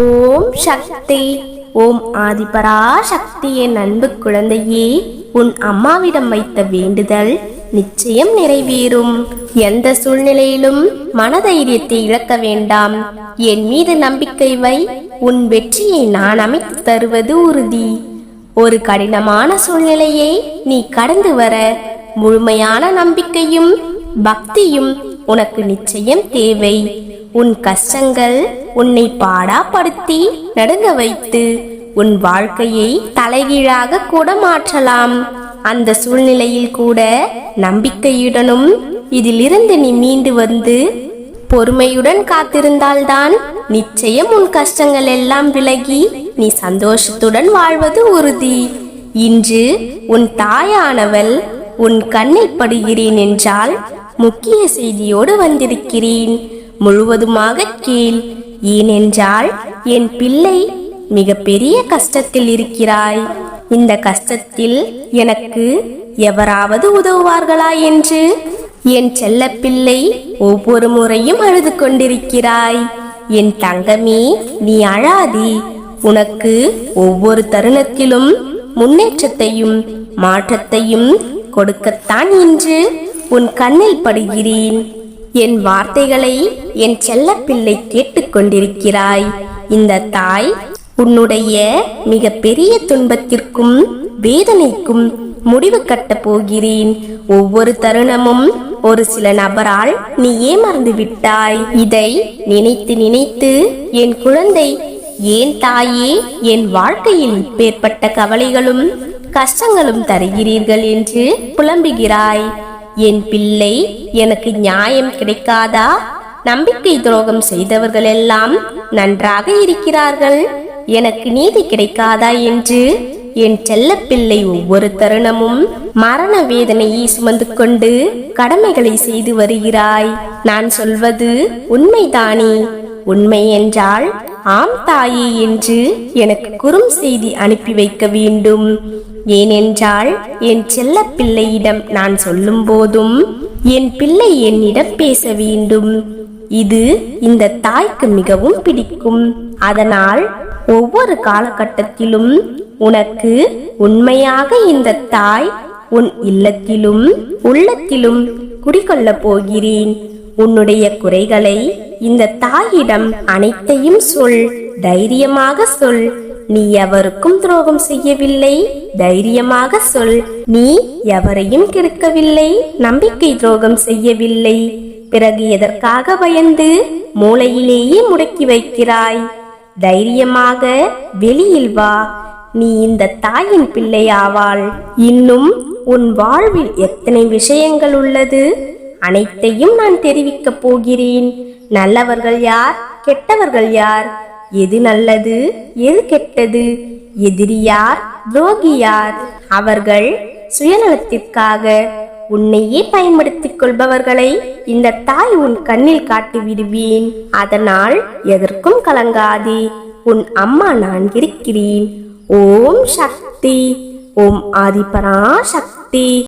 ஓம் சக்தி. ஓம் ஆதிபரா சக்தியின் அன்பு குழந்தையே உன் அம்மாவிடம் வைத்த வேண்டுதல் நிச்சயம் நிறைவேறும். எந்த சூழ்நிலையிலும் மனதைரியத்தை இழக்க வேண்டாம். என் மீது நம்பிக்கை வை உன் வெற்றியை நான் அமைத்து தருவது உறுதி. ஒரு கடினமான சூழ்நிலையை நீ கடந்து வர முழுமையான நம்பிக்கையும் பக்தியும் உனக்கு நிச்சயம் தேவை. உன் கஷ்டங்கள் உன்னை பாடாப்படுத்தி நடுங்க வைத்து உன் வாழ்க்கையை தலைகீழாக கூட மாற்றலாம். அந்த சூழ்நிலையில் கூட நம்பிக்கையுடனும் இதிலிருந்து நீ மீண்டு வந்து பொறுமையுடன் காத்திருந்தால்தான் நிச்சயம் உன் கஷ்டங்கள் எல்லாம் விலகி நீ சந்தோஷத்துடன் வாழ்வது உறுதி. இன்று உன் தாயானவள் உன் கண்ணில் படுகிறேன் என்றால் முக்கிய செய்தியோடு வந்திருக்கிறேன். முழுவதுமாக கீழ். ஏனென்றால் என் பிள்ளை மிக பெரிய கஷ்டத்தில் இருக்கிறாய். இந்த கஷ்டத்தில் எனக்கு எவராவது உதவுவார்களா என்று என் செல்லப்பிள்ளை ஒவ்வொரு முறையும் அழுது கொண்டிருக்கிறாய். என் தங்கமே நீ அழாதி. உனக்கு ஒவ்வொரு தருணத்திலும் முன்னேற்றத்தையும் மாற்றத்தையும் கொடுக்கத்தான் இன்று உன் கண்ணில் படுகிறேன். என் வார்த்தைகளை என் செல்லப்பிள்ளை கேட்டுக்கொண்டிருக்கிறாய். இந்த தாய் உன்னுடைய மிக பெரிய துன்பத்திற்கும் வேதனைக்கும் முடிவு கட்ட போகிறேன். ஒவ்வொரு தருணமும் ஒரு சில நபரால் நீ ஏமாந்து விட்டாய். இதை நினைத்து நினைத்து என் குழந்தை ஏன் தாயே என் வாழ்க்கையில் பேர்பட்ட கவலைகளும் கஷ்டங்களும் தருகிறீர்கள் என்று புலம்புகிறாய். என் பிள்ளை எனக்கு நியாயம் கிடைக்காதா? நம்பிக்கை துரோகம் செய்தவர்கள் எல்லாம் நன்றாக இருக்கிறார்கள். எனக்கு நீதி கிடைக்காதா என்று என் செல்லப்பிள்ளை ஒவ்வொரு தருணமும் மரண வேதனையை சுமந்து கொண்டு கடமைகளை செய்து வருகிறாய். நான் சொல்வது உண்மைதானே? உண்மை என்றால் ஆம் தாயே என்று எனக்கு குறும் செய்தி அனுப்பி வைக்க வேண்டும். ஏனென்றால் என் செல்ல பிள்ளையிடம் நான் சொல்லும் போதும் என் பிள்ளை என்னிடம் பேச வேண்டும். இது இந்த தாய்க்கு மிகவும் பிடிக்கும். அதனால் ஒவ்வொரு காலகட்டத்திலும் உனக்கு உண்மையாக இந்த தாய் உன் இல்லத்திலும் உள்ளத்திலும் குடிகொள்ளப் போகிறேன். உன்னுடைய குறைகளை இந்த தாயிடம் அனைத்தையும் சொல். தைரியமாக சொல். நீ எவருக்கும் துரோகம் செய்யவில்லை. தைரியமாக சொல். நீ எவரையும் கெடுக்கவில்லை. நம்பிக்கை துரோகம் செய்யவில்லை. பிறகு எதற்காக பயந்து மூளையிலேயே முடக்கி வைக்கிறாய்? தைரியமாக வெளியில் வா. நீ இந்த தாயின் பிள்ளையாவாள். இன்னும் உன் வாழ்வில் எத்தனை விஷயங்கள் உள்ளது? அனைத்தையும் நான் தெரிவிக்கப் போகிறேன். நல்லவர்கள் யார்? கெட்டவர்கள் யார்? எது நல்லது? எது கெட்டது? எதிரி யார்? துரோகி யார்? அவர்கள் சுயநலத்திற்காக உன்னையே பயன்படுத்திக் கொள்பவர்களை இந்த தாய் உன் கண்ணில் காட்டி விடுவேன். அதனால் எதற்கும் கலங்காதே. உன் அம்மா நான் இருக்கிறேன். ஓம் சக்தி. ஓம் ஆதிபரா சக்தி